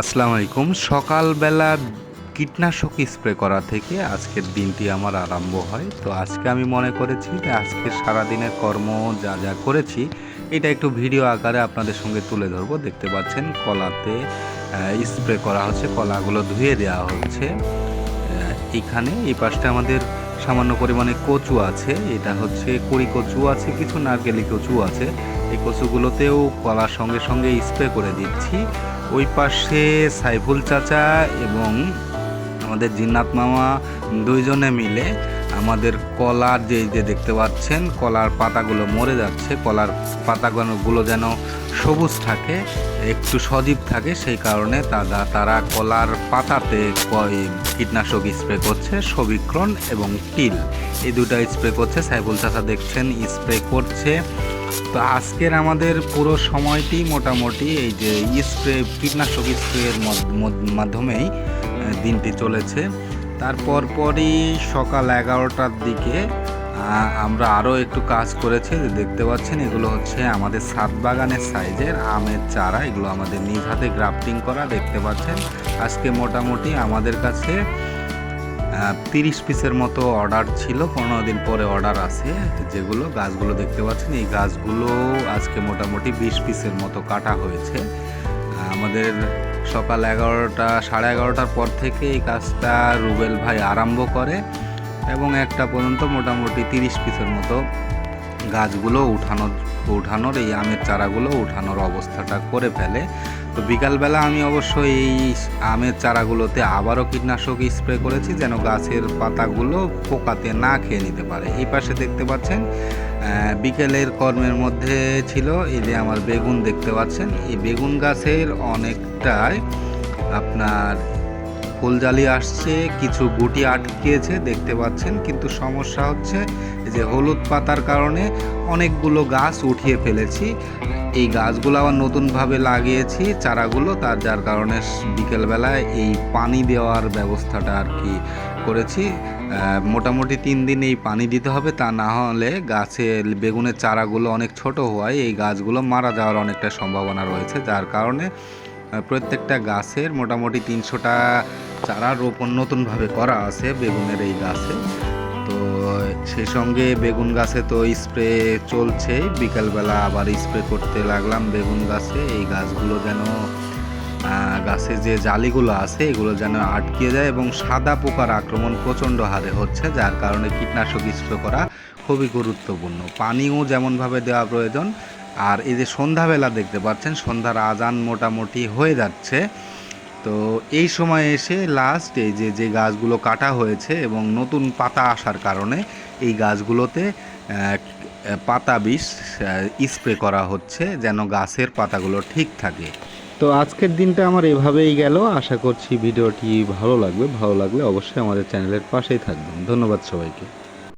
আসসালামু আলাইকুম। সকালবেলা কীটনাশক স্প্রে করা থেকে আজকের দিনটি আমার আরম্ভ হয়। তো আজকে আমি মনে করেছি যে আজকে সারাদিনের কর্ম যা যা করেছি, এটা একটু ভিডিও আকারে আপনাদের সঙ্গে তুলে ধরবো। দেখতে পাচ্ছেন, কলাতে স্প্রে করা হচ্ছে, কলাগুলো ধুয়ে দেওয়া হচ্ছে। এখানে এই পাশটা আমাদের সামান্য পরিমাণে কচু আছে। এটা হচ্ছে কুড়ি কচু আছে, কিছু নারকেলি কচু আছে। এই কচুগুলোতেও কলার সঙ্গে সঙ্গে স্প্রে করে দিচ্ছি। ওই পাশে সাইফুল চাচা এবং আমাদের জিন্নাত মামা দুইজনে মিলে আমাদের কলার যে যে দেখতে পাচ্ছেন, কলার পাতাগুলো মরে যাচ্ছে, কলার পাতাগুলো যেন সবুজ থাকে, একটু সজীব থাকে, সেই কারণে তারা তারা কলার পাতাতে কীটনাশক স্প্রে করছে, সবিক্রণ এবং টিল। এই দুটা স্প্রে করছে, সাইফুল চাচা দেখছেন, স্প্রে করছে তো আজকের আমাদের পুরো সময়টি মোটামুটি এই যে স্প্রে, কীটনাশক স্প্রের মাধ্যমেই দিনটি চলেছে। তারপর পরই সকাল এগারোটার দিকে আমরা আরও একটু কাজ করেছি দেখতে পাচ্ছেন, এগুলো হচ্ছে আমাদের সাত বাগানের সাইজের আমের চারা। এগুলো আমাদের নিজ হাতে গ্রাফটিং করা, দেখতে পাচ্ছেন। আজকে মোটামুটি আমাদের কাছে তিরিশ পিসের মতো অর্ডার ছিল, পনেরো দিন পরে অর্ডার আছে। যেগুলো গাছগুলো দেখতে পাচ্ছেন, এই গাছগুলো আজকে মোটামুটি বিশ পিসের মতো কাটা হয়েছে। আমাদের সকাল এগারোটা, সাড়ে এগারোটার পর থেকে এই কাজটা রুবেল ভাই আরম্ভ করে এবং একটা পর্যন্ত মোটামুটি তিরিশ পিসের মতো গাছগুলো উঠানোর উঠানোর, এই আমের চারাগুলো উঠানোর অবস্থাটা করে ফেলে। তো বিকালবেলা আমি অবশ্য এই আমের চারাগুলোতে আবারও কীটনাশক স্প্রে করেছি যেন গাছের পাতাগুলো পোকাতে না খেয়ে নিতে পারে। এই পাশে দেখতে পাচ্ছেন বিকেলের কর্মের মধ্যে ছিল এই যে আমার বেগুন দেখতে পাচ্ছেন। এই বেগুন গাছের অনেকটাই আপনার ফুলজালি আসছে, কিছু গুটি আটকেছে, দেখতে পাচ্ছেন। কিন্তু সমস্যা হচ্ছে যে হলুদ পাতার কারণে অনেকগুলো গাছ উঠিয়ে ফেলেছি। এই গাছগুলো আবার নতুনভাবে লাগিয়েছি চারাগুলো, তার যার কারণে বিকেলবেলায় এই পানি দেওয়ার ব্যবস্থাটা আর কি করেছি। মোটামুটি তিন দিন এই পানি দিতে হবে, তা না হলে গাছে বেগুনের চারাগুলো অনেক ছোট হওয়ায় এই গাছগুলো মারা যাওয়ার অনেকটা সম্ভাবনা রয়েছে। যার কারণে প্রত্যেকটা গাছের মোটামুটি তিনশোটা চারা রোপণ নতুনভাবে করা আছে বেগুনের এই গাছে। তো সেই সঙ্গে বেগুন গাছে তো স্প্রে চলছে বিকালবেলা আবার স্প্রে করতে লাগলাম বেগুন গাছে। এই গাছগুলো যেন গাছে যে জালিগুলো আছে, এগুলো যেন আটকে যায় এবং সাদা পোকার আক্রমণ প্রচণ্ড হারে হচ্ছে, যার কারণে কীটনাশক স্প্রে করা খুবই গুরুত্বপূর্ণ। পানিও যেমনভাবে দেওয়া প্রয়োজন, আর এই যে সন্ধ্যাবেলা দেখতে পাচ্ছেন, সন্ধ্যার আজান মোটামুটি হয়ে যাচ্ছে। তো এই সময় এসে লাস্ট এই যে যে গাছগুলো কাটা হয়েছে এবং নতুন পাতা আসার কারণে এই গাছগুলোতে পাতা বিষ স্প্রে করা হচ্ছে যেন গাছের পাতাগুলো ঠিক থাকে। তো আজকের দিনটা আমার এভাবেই গেল। আশা করছি ভিডিওটি ভালো লাগবে। ভালো লাগলে অবশ্যই আমাদের চ্যানেলের পাশেই থাকবেন। ধন্যবাদ সবাইকে।